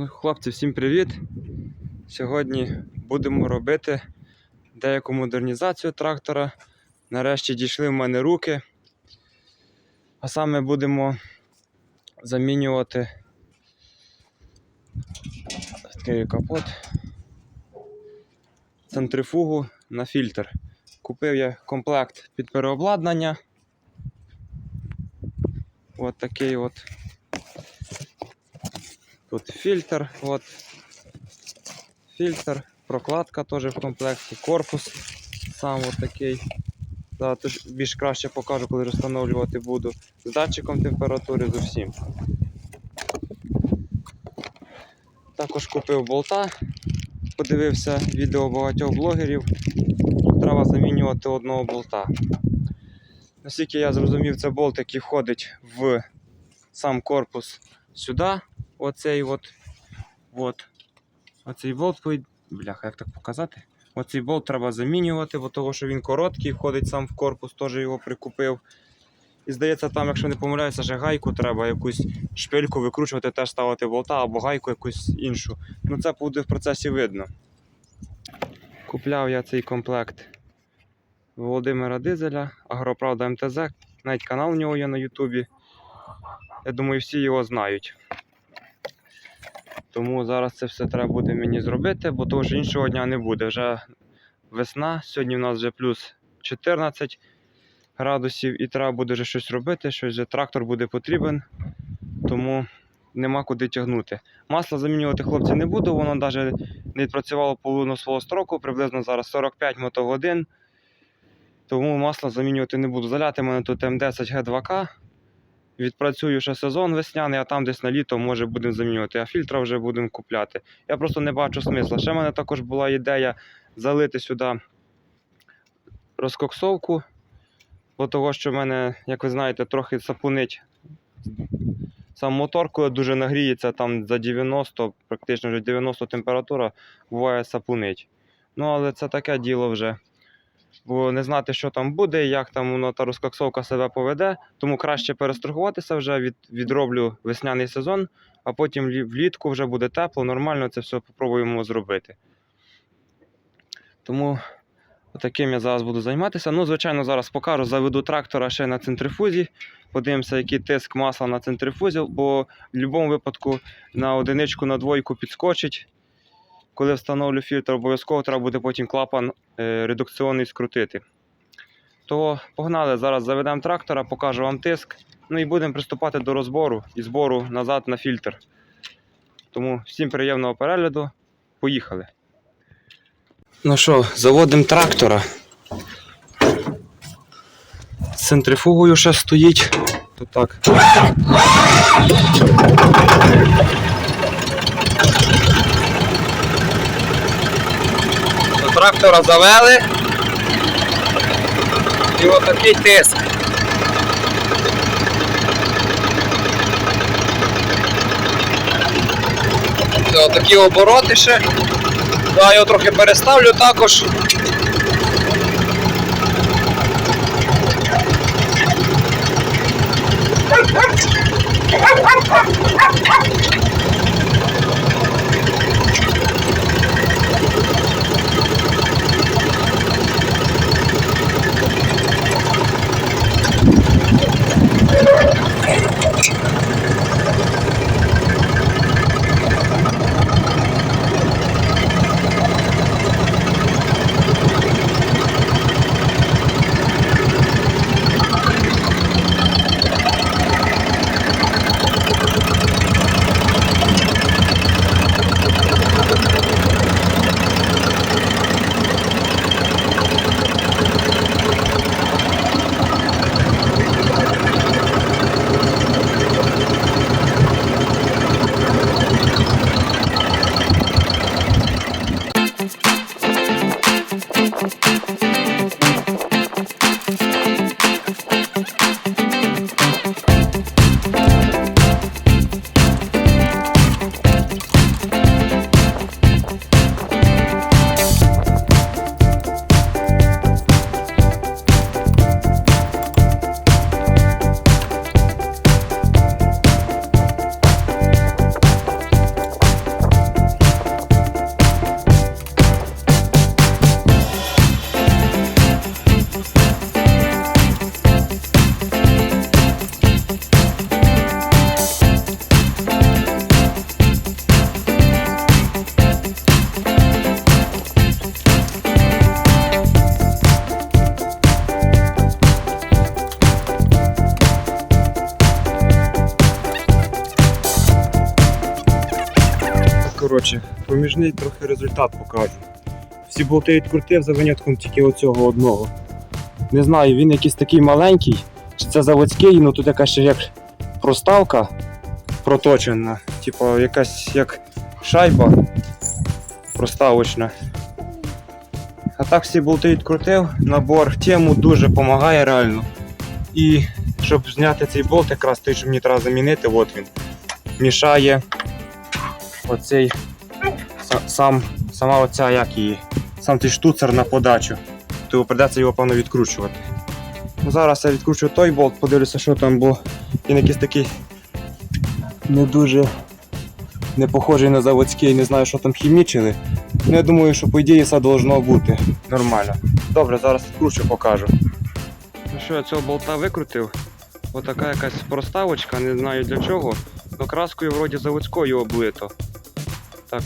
Ну, хлопці, всім привіт! Сьогодні будемо робити деяку модернізацію трактора. Нарешті дійшли в мене руки. А саме будемо замінювати такий капот, центрифугу на фільтр. Купив я комплект під переобладнання. От такий от. Тут фільтр, от. Фільтр, прокладка теж в комплекті, корпус сам от такий. Зараз теж більш краще покажу, коли встановлювати буду. З датчиком температури з усім. Також купив болта, подивився відео багатьох блогерів. Треба замінювати одного болта. Наскільки я зрозумів, це болт, який входить в сам корпус сюди. Оцей от. от. Оцей болт, бляха, як так показати? Оцей болт треба замінювати, бо того, що він короткий, входить сам в корпус, теж його прикупив. І здається, там, якщо не помиляюся, ще гайку треба якусь шпильку викручувати, теж ставити болта або гайку якусь іншу. Ну це буде в процесі видно. Купляв я цей комплект Володимира Дизеля, Агроправда МТЗ. Навіть канал у нього є на Ютубі. Я думаю, всі його знають. Тому зараз це все треба буде мені зробити, бо того ж іншого дня не буде. Вже весна, сьогодні в нас вже плюс 14 градусів і треба буде вже щось робити, щось вже трактор буде потрібен, тому нема куди тягнути. Масло замінювати хлопці не буду, воно навіть не відпрацювало половину свого строку, приблизно зараз 45 мотогодин. Тому масло замінювати не буду. Заляти мене тут М10Г2К. Відпрацюю ще сезон весняний, а там десь на літо може будемо замінювати, а фільтра вже будемо купляти. Я просто не бачу смисла. Ще в мене також була ідея залити сюди розкоксовку, бо того, що в мене, як ви знаєте, трохи сапунить сам мотор, коли дуже нагріється, там за 90, практично вже 90 температура, буває сапунить. Ну, але це таке діло вже. Бо не знати, що там буде, як там воно та розкоксовка себе поведе. Тому краще перестрахуватися вже, від, відроблю весняний сезон, а потім влітку вже буде тепло, нормально це все попробуємо зробити. Тому таким я зараз буду займатися. Ну, звичайно, зараз покажу, заведу трактора ще на центрифузі. Подивимося, який тиск масла на центрифузі, бо в будь-якому випадку на одиничку, на двойку підскочить. Коли встановлю фільтр, обов'язково треба буде потім клапан е, редукційний скрутити. То погнали, зараз заведемо трактора, покажу вам тиск. Ну і будемо приступати до розбору і збору назад на фільтр. Тому всім приємного перегляду. Поїхали. Ну що, заводимо трактора. З центрифугою ще стоїть. То так. Трактора завели і отакий тиск. Це Такі обороти ще. Я його трохи переставлю також. Коротше, проміжний трохи результат покажу. Всі болти відкрутив за винятком тільки оцього одного. Не знаю, він якийсь такий маленький, чи це заводський, ну тут якась ще як проставка проточена, типу якась як шайба проставочна. А так всі болти відкрутив, набор тему дуже допомагає реально. І щоб зняти цей болт, якраз той, що мені треба замінити, от він. Мішає оцей сам, сама оця як її, сам цей штуцер на подачу. То придеться його певно відкручувати. Ну, зараз я відкручу той болт, подивлюся, що там, бо він якийсь такий не дуже не похожий на заводський, не знаю, що там хімічили. Ну, я думаю, що по ідеї все должно бути нормально. Добре, зараз відкручу, покажу. Ну що, я цього болта викрутив. Отака якась проставочка, не знаю для чого. Но краскою вроді заводською облито. Так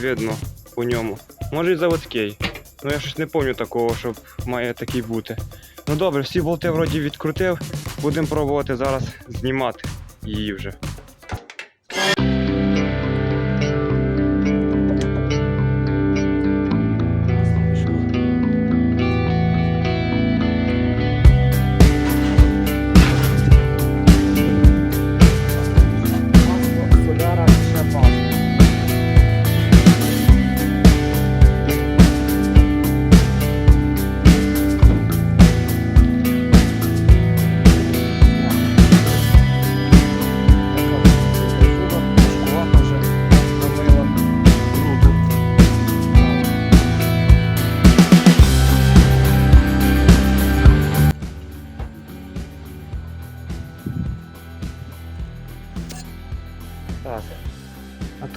видно по ньому. Може і заводський. Ну я щось не пам'ятаю такого, щоб має такий бути. Ну добре, всі болти вроді відкрутив. Будемо пробувати зараз знімати її вже.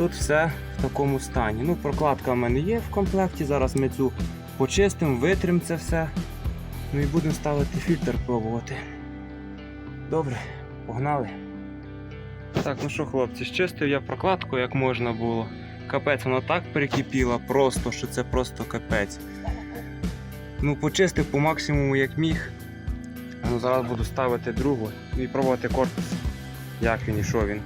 Тут все в такому стані. Ну, прокладка в мене є в комплекті. Зараз ми цю почистимо, витримо це все. Ну і будемо ставити фільтр пробувати. Добре, погнали. Так, ну що, хлопці, щистив я прокладку як можна було. Капець, вона так перекипіла просто, що це просто капець. Ну, почистив по максимуму як міг. Ну, зараз буду ставити другу і пробувати корпус. Як він і що він.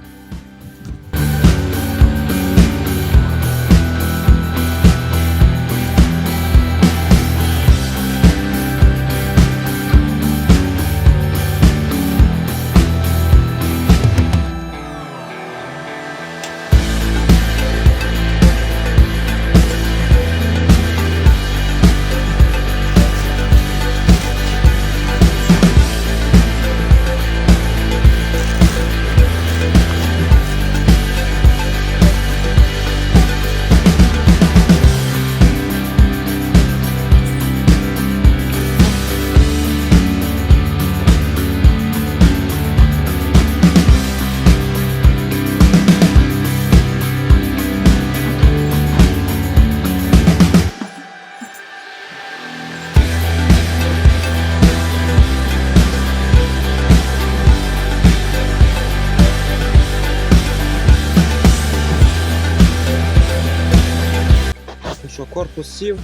Що, корпус сів,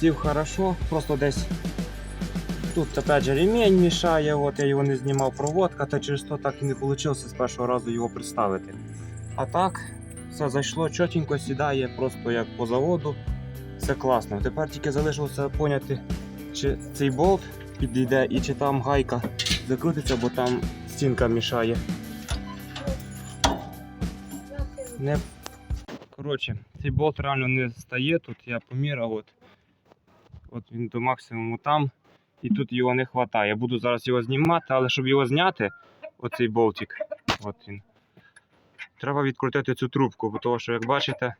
сів хорошо, просто десь тут опять же ремень мішає, от я його не знімав проводка, та через то так і не вийшло з першого разу його представити. А так, все зайшло чотенько, сідає просто як по заводу. Все класно. Тепер тільки залишилося поняти, чи цей болт підійде і чи там гайка закрутиться, бо там стінка мішає. Не Коротше, цей болт реально не стає тут, я поміряв, от, от він до максимуму там, і тут його не вистачає. Я буду зараз його знімати, але щоб його зняти, оцей болтик, от він, треба відкрутити цю трубку, бо того, що, як бачите,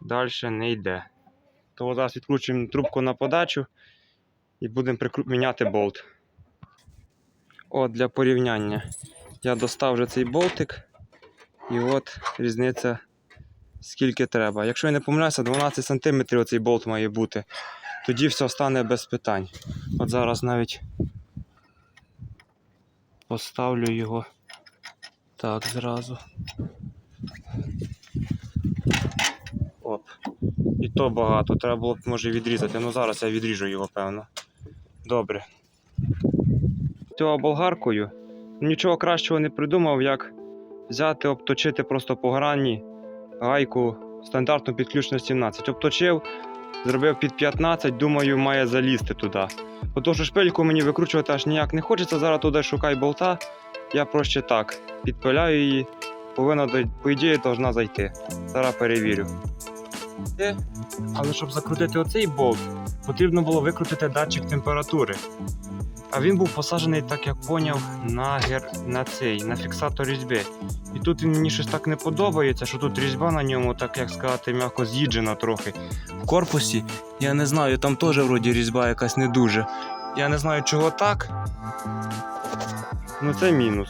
далі не йде. Тому зараз відкручуємо трубку на подачу і будемо міняти болт. От для порівняння. Я достав вже цей болтик, і от різниця скільки треба. Якщо я не помиляюся, 12 см оцей болт має бути. Тоді все стане без питань. От зараз навіть поставлю його так зразу. Оп. І то багато. Треба було б може відрізати. Ну зараз я відріжу його, певно. Добре. Цього болгаркою нічого кращого не придумав, як взяти, обточити просто по грані гайку стандартну підключно 17. Обточив, зробив під 15, думаю, має залізти туди. Бо то, що шпильку мені викручувати аж ніяк не хочеться, зараз туди шукай болта. Я проще так підпиляю її, повинна, по ідеї, повинна зайти. Зараз перевірю. Е, Але щоб закрутити оцей болт, потрібно було викрутити датчик температури. А він був посаджений, так як поняв, на, гер... на цей, на фіксатор різьби. І тут мені щось так не подобається, що тут різьба на ньому, так як сказати, м'яко з'їджена трохи. В корпусі, я не знаю, там теж вроді різьба якась не дуже. Я не знаю, чого так. Ну це мінус.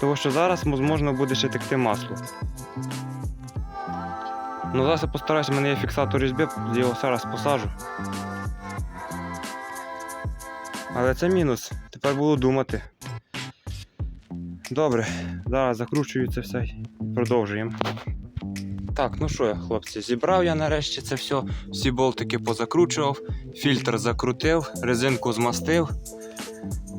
Тому що зараз можна буде ще текти масло. Ну зараз я постараюся, в мене є фіксатор я його зараз посажу. Але це мінус. Тепер буду думати. Добре, зараз закручую це все продовжуємо. Так, ну що, я, хлопці, зібрав я нарешті це все. Всі болтики позакручував, фільтр закрутив, резинку змастив,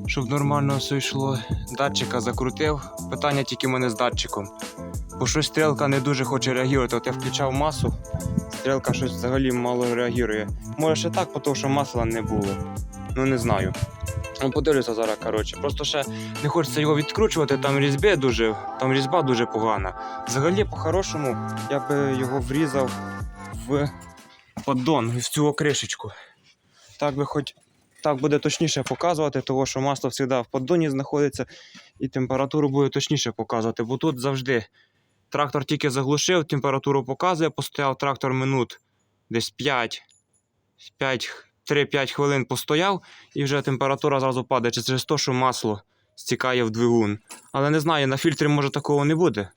щоб нормально все йшло. Датчика закрутив. Питання тільки в мене з датчиком. Бо щось стрілка не дуже хоче реагувати. От я включав масу, стрілка щось взагалі мало реагує. Може ще так, тому що масла не було. Ну не знаю. Ну, подивлюся зараз, коротше. Просто ще не хочеться його відкручувати, там різьби дуже, там різьба дуже погана. Взагалі, по-хорошому, я би його врізав в поддон, в цю окришечку. Так би хоч так буде точніше показувати, тому що масло завжди в поддоні знаходиться, і температуру буде точніше показувати, бо тут завжди трактор тільки заглушив, температуру показує, постояв трактор минут десь 5, 5 3-5 хвилин постояв, і вже температура зразу падає через те, що масло стікає в двигун. Але не знаю, на фільтрі може такого не буде.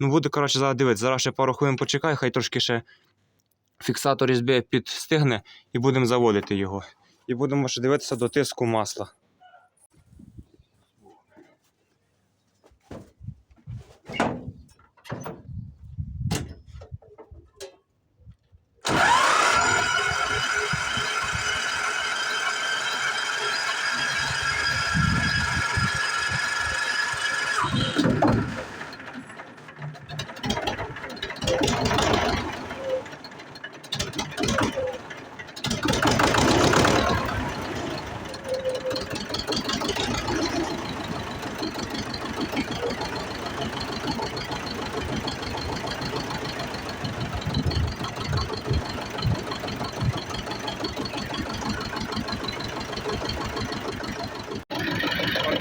Ну, буде, коротше, зараз дивитися. Зараз ще пару хвилин почекай, хай трошки ще фіксатор різьби підстигне і будемо заводити його. І будемо ще дивитися до тиску масла.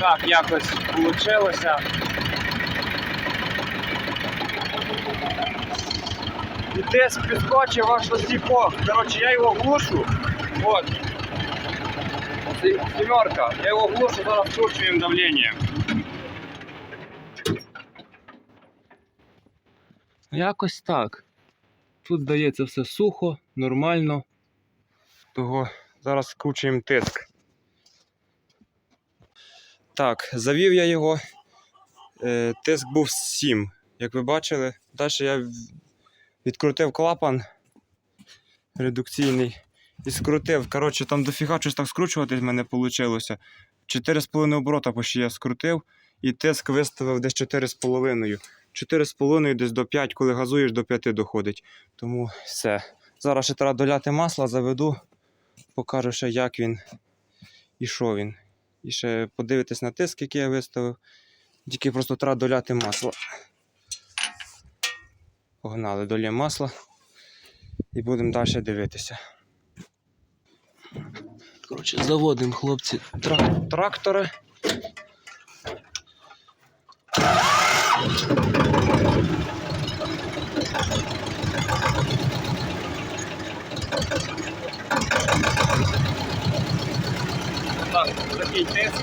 Отак якось вийшло. І тиск підскочив аж до. Коротше, я його глушу. От. Сімерка. Я його глушу, зараз вкручуємо давлення. Якось так. Тут здається все сухо, нормально. Того зараз скручуємо тиск. Так, завів я його. Е, тиск був 7, як ви бачили. Далі я відкрутив клапан редукційний і скрутив. Коротше, там дофіга щось так скручувати в мене вийшло. 4,5 оборота почти я скрутив, і тиск виставив десь 4,5. 4,5 десь до 5, коли газуєш, до 5 доходить. Тому все. Зараз ще треба доляти масла, заведу, покажу ще, як він і що він. І ще подивитись на тиск, який я виставив. Тільки просто треба доляти масло. Погнали, долі масло і будемо далі дивитися. Коротше, заводимо хлопці трак- трактори. Так, такий тиск.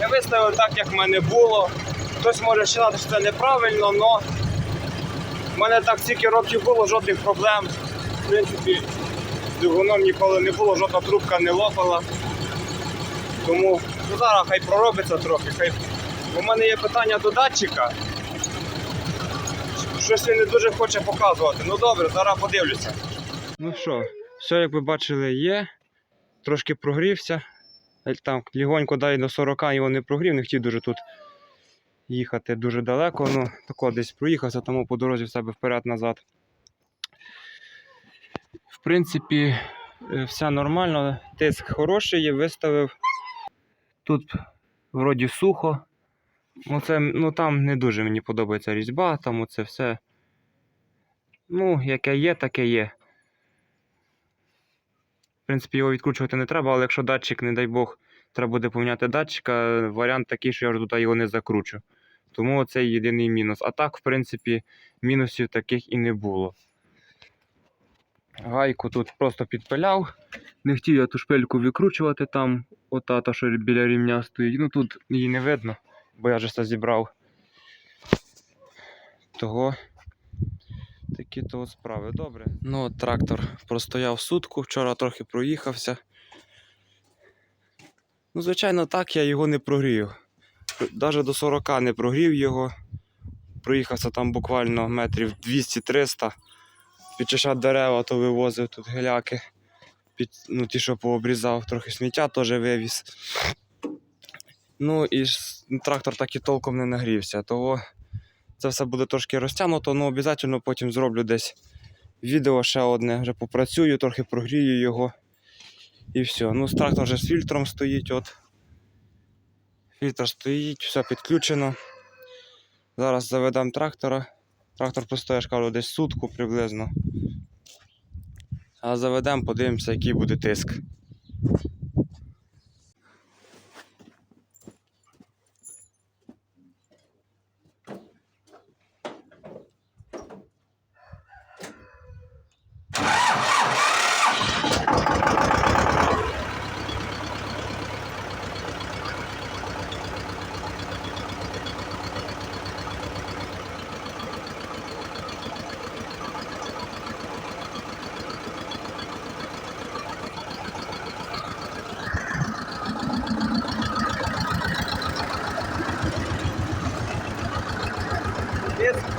Я виставив так, як в мене було. Хтось може вважати, що це неправильно, але в мене так стільки років було, жодних проблем. В принципі, з двигуном ніколи не було, жодна трубка не лопала. Тому ну, зараз хай проробиться трохи. Хай... У мене є питання до датчика. Щось він не дуже хоче показувати. Ну добре, зараз подивлюся. Ну що, все, як ви бачили, є. Трошки прогрівся. Е, Там лігонько дай до 40 його не прогрів, не хотів дуже тут їхати дуже далеко. Ну, тако десь проїхався, тому по дорозі в себе вперед-назад. В принципі, е, все нормально. Тиск хороший, є, виставив. Тут вроді сухо. Оце, ну там не дуже мені подобається різьба, там оце все. Ну, яке є, таке є. В принципі, його відкручувати не треба, але якщо датчик, не дай Бог, треба буде поміняти датчика, варіант такий, що я вже туди його не закручу. Тому це єдиний мінус. А так, в принципі, мінусів таких і не було. Гайку тут просто підпиляв. Не хотів я ту шпильку викручувати там, ота, та, що біля рівня стоїть. Ну тут її не видно, бо я вже все зібрав. Того такі то справи. Добре. Ну, трактор простояв сутку, вчора трохи проїхався. Ну, звичайно, так я його не прогрів. Навіть до 40 не прогрів його. Проїхався там буквально метрів 200-300. Підчищав дерева, то вивозив тут геляки. Під, ну, ті, що пообрізав, трохи сміття теж вивіз. Ну і трактор так і толком не нагрівся. Того це все буде трошки розтягнуто, але обов'язково потім зроблю десь відео ще одне, вже попрацюю, трохи прогрію його. І все. Ну, трактор вже з фільтром стоїть. от. Фільтр стоїть, все підключено. Зараз заведемо трактора. Трактор простоє, я кажу, десь сутку приблизно. А заведемо, подивимося, який буде. Тиск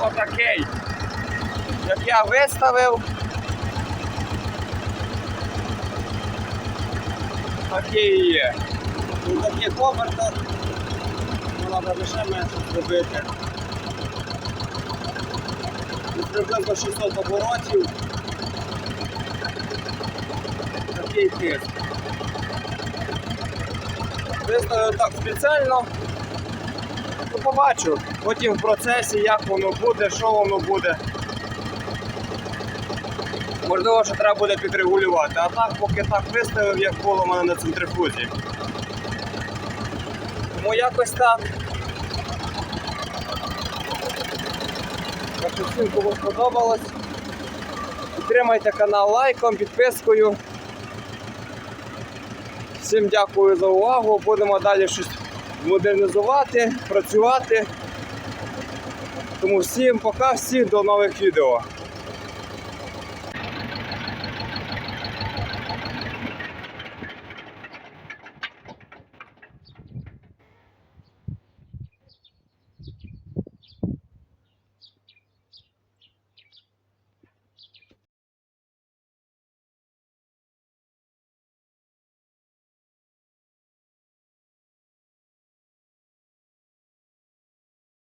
отакий. Як я виставив. Такий і є. У таких обертах треба лише менше зробити. Приблизно 600 оборотів. Такий тиск. Виставив так спеціально. Ну, побачу потім в процесі, як воно буде, що воно буде. Можливо, що треба буде підрегулювати. А так, поки так виставив, як було мене на центрифузі. Тому якось так. Так що всім, кому сподобалось. Підтримайте канал лайком, підпискою. Всім дякую за увагу. Будемо далі щось модернізувати, працювати. Тому всім пока, всім до нових відео.